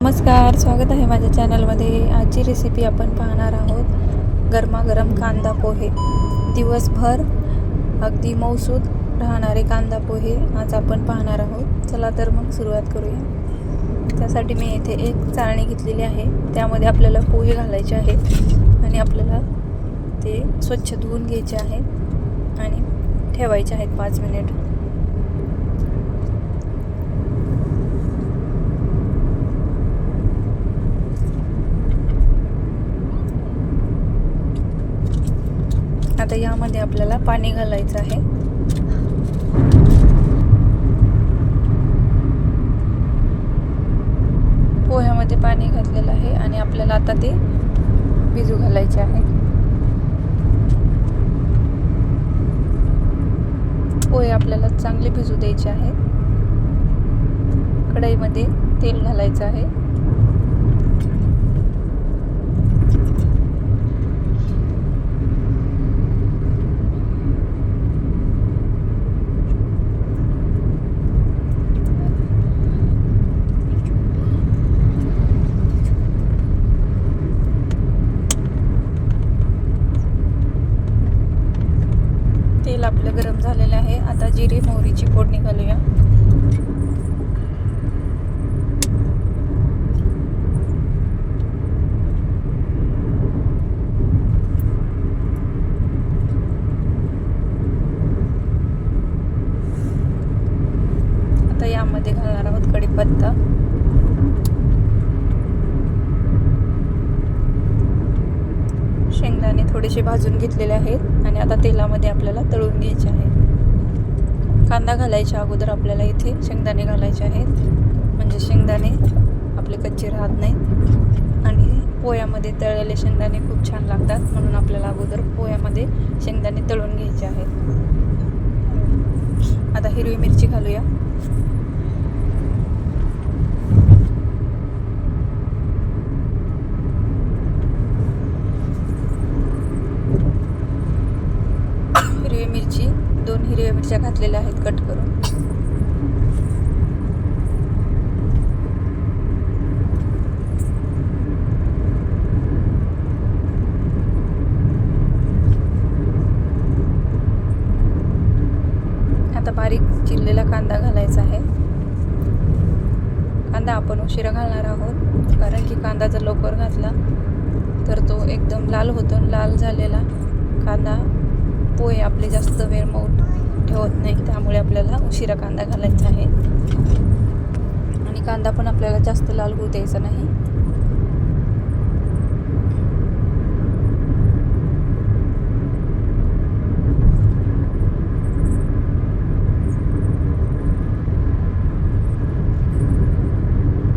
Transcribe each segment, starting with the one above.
नमस्कार स्वागत आहे माझ्या चॅनलमध्ये. आजची रेसिपी आपण पाहणार आहोत गरमागरम कांदा पोहे. दिवसभर अगदी मौसूद राहणारे कांदा पोहे आज आपण पाहणार आहोत. चला तर मग सुरुवात करूया. त्यासाठी मी येथे एक चाळणी घेतलेली आहे. त्यामध्ये आपल्याला पोहे घालायचे आहेत आणि आपल्याला ते स्वच्छ धुवून घ्यायचे आहेत आणि ठेवायचे आहेत पाच मिनिट आता यामध्ये आपल्याला पाणी घालायचं आहे. पोह्यामध्ये पाणी घातलेलं आहे आणि आपल्याला आता ते भिजू घालायचे आहे. पोहे आपल्याला चांगले भिजू द्यायचे आहेत कढईमध्ये तेल घालायचं आहे तेल आपलं गरम झालेलं आहे आता जिरी मोहरीची फोडणी घालूया. आता यामध्ये घालणार आहोत कढीपत्ता. शेंगदाणे थोडेसे भाजून घेतलेले आहेत आणि आता तेलामध्ये आपल्याला तळून घ्यायचे कांदा घालायच्या अगोदर आपल्याला इथे शेंगदाणे घालायचे आहेत. म्हणजे शेंगदाणे आपले कच्चे राहत नाहीत. आणि पोह्यामध्ये तळलेले शेंगदाणे खूप छान लागतात. म्हणून आपल्याला अगोदर पोह्यामध्ये शेंगदाणे तळून घ्यायचे आहेत. आता हिरवी मिरची घालूया. हिरवी मिरची हिरव्या मिरच्या घातलेल्या आहेत कट करून. आता बारीक चिरलेला कांदा घालायचा आहे. कांदा आपण उशिरा घालणार आहोत कारण की कांदा जर लवकर घातला तर तो एकदम लाल होतो लाल झालेला कांदा पोहे आपले जास्त वेळ मऊ ठेवत नाही त्यामुळे आपल्याला उशिरा कांदा घालायचा आहे. आणि कांदा पण आपल्याला जास्त लाल होऊ द्यायचा नाही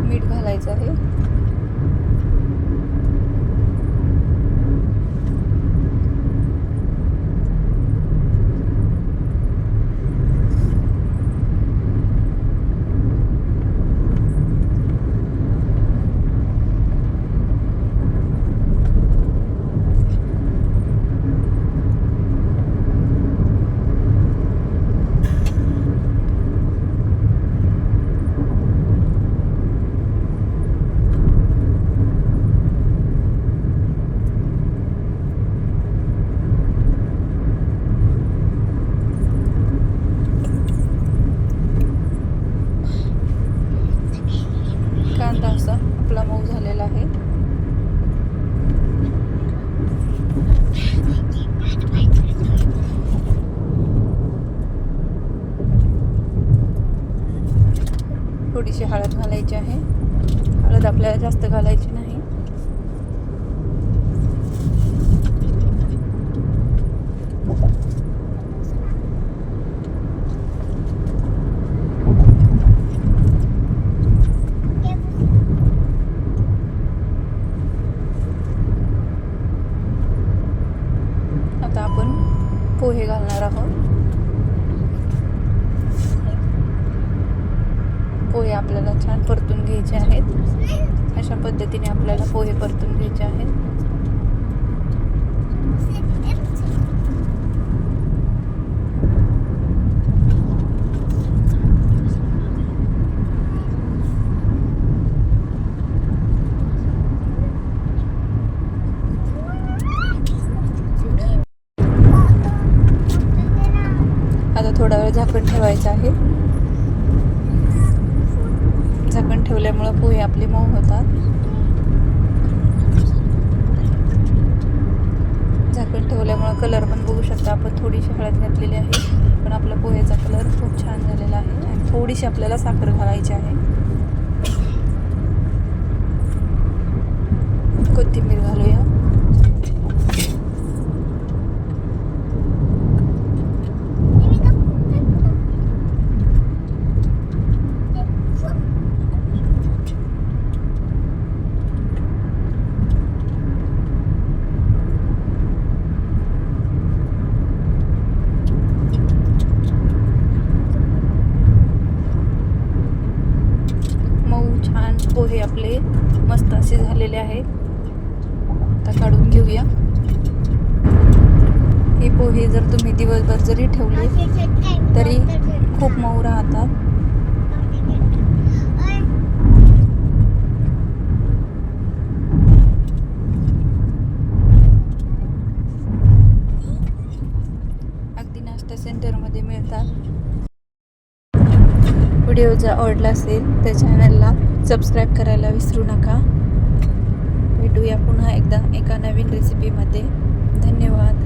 मीठ घालायचं आहे आता आपला मऊ झालेला आहे. थोडीशी हळद घालायची आहे. हळद आपल्याला जास्त घालायची नाही आता आपण पोहे घालणार आहोत. पोहे आपल्याला छान परतून घ्यायचे आहेत. अशा पद्धतीने आपल्याला पोहे परतून घ्यायचे आहेत. झाकण ठेवायचं आहे. झाकण ठेवल्यामुळं पोहे आपले मऊ होतात. झाकण ठेवल्यामुळं कलर पण बघू शकता आपण. थोडीशी हळद घातलेली आहे पण आपला पोह्याचा कलर खूप छान झालेला आहे आणि थोडीशी आपल्याला साखर घालायची आहे. कोथिंबीर घालूया मऊ छान पोहे आपले मस्त असे झालेले आहेत आता काढून घेऊया. हे पोहे जर तुम्ही दिवसभर जरी ठेवले तरी खूप मऊ राहतात. व्हिडिओ जर आवडला असेल तर चॅनलला सबस्क्राईब करायला विसरू नका. भेटूया पुन्हा एकदा एका नवीन रेसिपीमध्ये धन्यवाद.